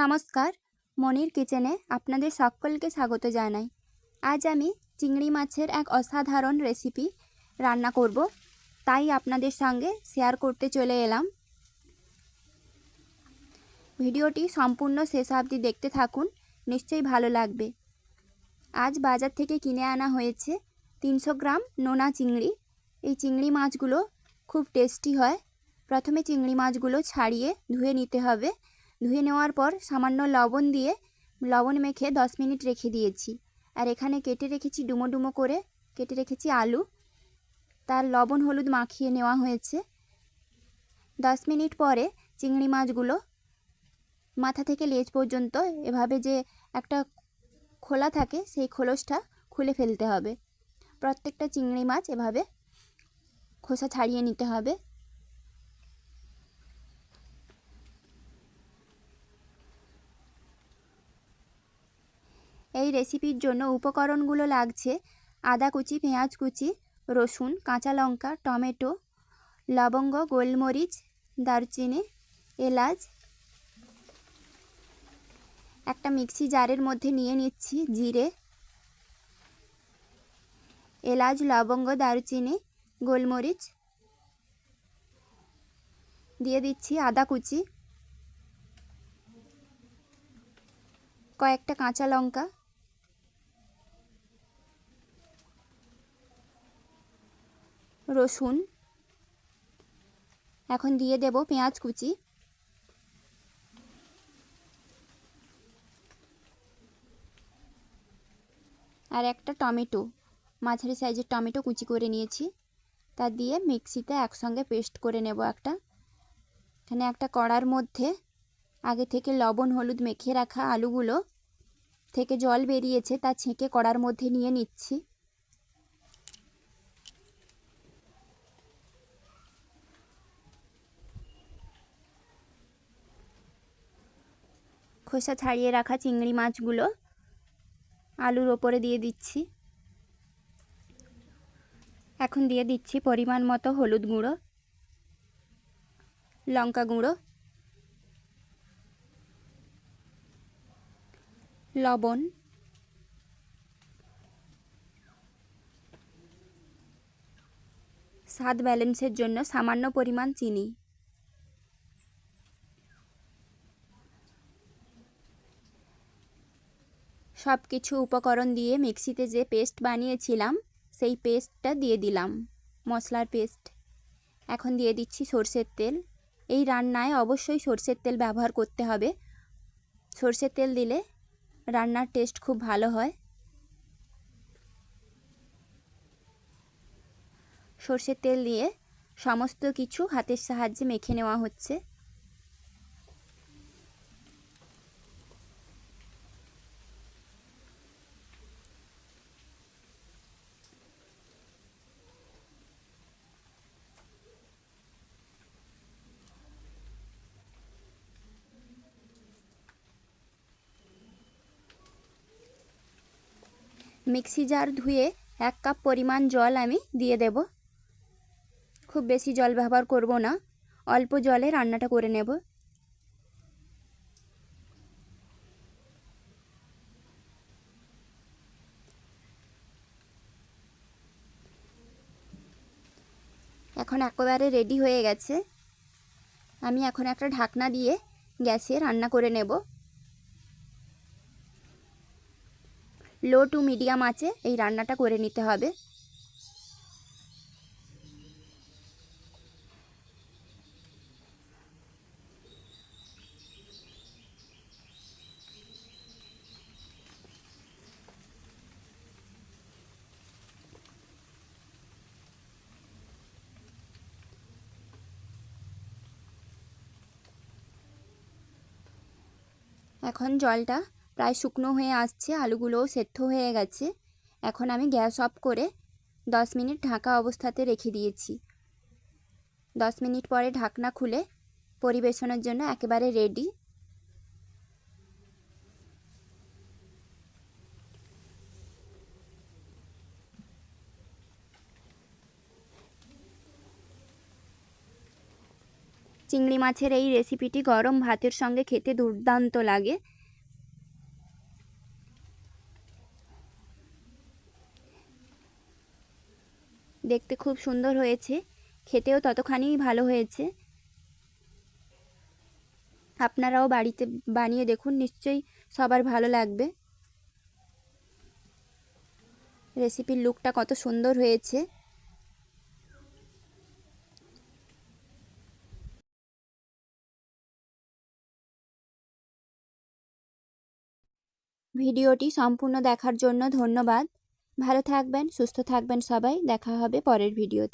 নমস্কার, মনির কিচেনে আপনাদের সকলকে স্বাগত জানাই। আজ আমি চিংড়ি মাছের এক অসাধারণ রেসিপি রান্না করব, তাই আপনাদের সঙ্গে শেয়ার করতে চলে এলাম। ভিডিওটি সম্পূর্ণ শেষ অবধি দেখতে থাকুন, নিশ্চয়ই ভালো লাগবে। আজ বাজার থেকে কিনে আনা হয়েছে তিনশো গ্রাম নোনা চিংড়ি। এই চিংড়ি মাছগুলো খুব টেস্টি হয়। প্রথমে চিংড়ি মাছগুলো ছাড়িয়ে ধুয়ে নিতে হবে। ধুয়ে নেওয়ার পর সামান্য লবণ দিয়ে, লবণ মেখে দশ মিনিট রেখে দিয়েছি। আর এখানে কেটে রেখেছি ডুমো ডুমো করে, কেটে রেখেছি আলু। তার লবণ হলুদ মাখিয়ে নেওয়া হয়েছে। দশ মিনিট পরে চিংড়ি মাছগুলো মাথা থেকে লেজ পর্যন্ত এভাবে যে একটা খোলা থাকে, সেই খোলসটা খুলে ফেলতে হবে। প্রত্যেকটা চিংড়ি মাছ এভাবে খোসা ছাড়িয়ে নিতে হবে। এই রেসিপির জন্য উপকরণগুলো লাগছে। আদা কুচি, পেঁয়াজ কুচি, রসুন, কাঁচা লঙ্কা, টমেটো, লবঙ্গ, গোলমরিচ, দারচিনি, এলাচ। একটা মিক্সি জারের মধ্যে নিয়ে নিচ্ছি জিরে, এলাচ, লবঙ্গ, দারচিনি, গোলমরিচ। দিয়ে দিচ্ছি আদা কুচি, কয়েকটা কাঁচা লঙ্কা। রসুন। এখন দিয়ে দেব পেঁয়াজ কুচি। আর একটা টমেটো। মাঝারি সাইজের টমেটো কুচি করে নিয়েছি। তা দিয়ে মিক্সিতে একসঙ্গে পেস্ট করে নেব একটা। এখানে একটা কড়ার মধ্যে আগে থেকে লবণ, হলুদ মেখে রাখা আলুগুলো থেকে জল বেরিয়েছে, তা ছেঁকে কড়ার মধ্যে নিয়ে নিচ্ছি। খোসা ছাড়িয়ে রাখা চিংড়ি মাছগুলো আলুর ওপরে দিয়ে দিচ্ছি। এখন দিয়ে দিচ্ছি পরিমাণ মতো হলুদ গুঁড়ো, লঙ্কা গুঁড়ো, লবণ, স্বাদ ব্যালেন্সের জন্য সামান্য পরিমাণ চিনি। সব কিছু উপকরণ দিয়ে মিক্সিতে যে পেস্ট বানিয়েছিলাম, সেই পেস্টটা দিয়ে দিলাম, মশলার পেস্ট। এখন দিয়ে দিচ্ছি সর্ষের তেল। এই রান্নায় অবশ্যই সর্ষের তেল ব্যবহার করতে হবে। সর্ষের তেল দিলে রান্নার টেস্ট খুব ভালো হয়। সর্ষের তেল দিয়ে সমস্ত কিছু হাতের সাহায্যে মেখে নেওয়া হচ্ছে। মিক্সি জার ধুয়ে এক কাপ পরিমাণ জল আমি দিয়ে দেব। খুব বেশি জল ব্যবহার করব না, অল্প জলে রান্নাটা করে নেব। এখন একেবারে রেডি হয়ে গেছে। আমি এখন একটা ঢাকনা দিয়ে গ্যাসে রান্না করে নেব। লো টু মিডিয়াম আছে এই রান্নাটা করে নিতে হবে। এখন জলটা প্রায় শুকনো হয়ে আসছে, আলুগুলোও সেদ্ধ হয়ে গেছে। এখন আমি গ্যাস অফ করে দশ মিনিট ঢাকা অবস্থাতে রেখে দিয়েছি। দশ মিনিট পরে ঢাকনা খুলে পরিবেশনের জন্য একেবারে রেডি চিংড়ি মাছের এই রেসিপিটি গরম ভাতের সঙ্গে খেতে দুর্দান্ত লাগে। দেখতে খুব সুন্দর হয়েছে। খেতেও ততখানিই ভালো হয়েছে। আপনারাও বাড়িতে বানিয়ে দেখুন, নিশ্চয়ই সবার ভালো লাগবে। রেসিপির লুকটা কত সুন্দর হয়েছে। ভিডিওটি সম্পূর্ণ দেখার জন্য ধন্যবাদ। ভালো থাকবেন সুস্থ থাকবেন সবাই। দেখা হবে পরের ভিডিওতে।